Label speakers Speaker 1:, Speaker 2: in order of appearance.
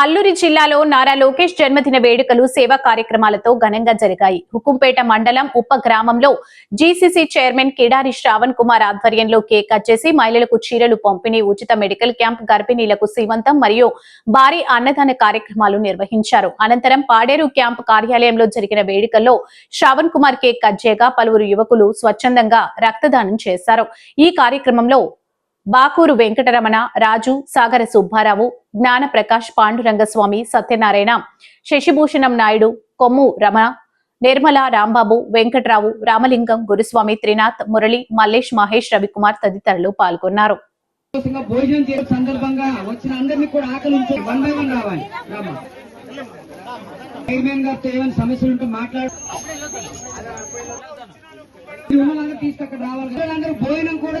Speaker 1: అల్లూరి జిల్లాలో నారా లోకేష్ జన్మదిన వేడుకలు సేవా కార్యక్రమాలతో ఘనంగా జరిగాయి. హుకుంపేట మండలం ఉప గ్రామంలో జీసీసీ చైర్మన్ కిడారి శ్రావణ్ కుమార్ ఆధ్వర్యంలో కేక్ కట్ చేసి మహిళలకు చీరలు పంపిణీ ఉచిత మెడికల్ క్యాంప్ గర్భిణీలకు సీమంతం మరియు భారీ అన్నదాన కార్యక్రమాలు నిర్వహించారు. అనంతరం పాడేరు క్యాంప్ కార్యాలయంలో జరిగిన వేడుకల్లో శ్రావణ్ కుమార్ కేక్ కట్ చేయగా పలువురు యువకులు స్వచ్ఛందంగా రక్తదానం చేశారు. ఈ కార్యక్రమంలో బాకూరు వెంకటరమణ రాజు సాగర సుబ్బారావు జ్ఞాన ప్రకాష్ పాండురంగస్వామి సత్యనారాయణ శశిభూషణం నాయుడు కొమ్ము రమణ నిర్మల రాంబాబు వెంకట్రావు రామలింగం గురుస్వామి త్రినాథ్ మురళి మల్లేష్ మహేష్ రవికుమార్ తదితరులు పాల్గొన్నారు.
Speaker 2: భోజనం చేసే సందర్భంగా వచ్చిన అందరినీ కూడా ఆకలి ఉంచే వన్ బై వన్ రావాలి. చైర్మన్ గారితో ఏమైనా సమస్యలు ఉంటే మాట్లాడు. రావాలి. భోజనం కూడా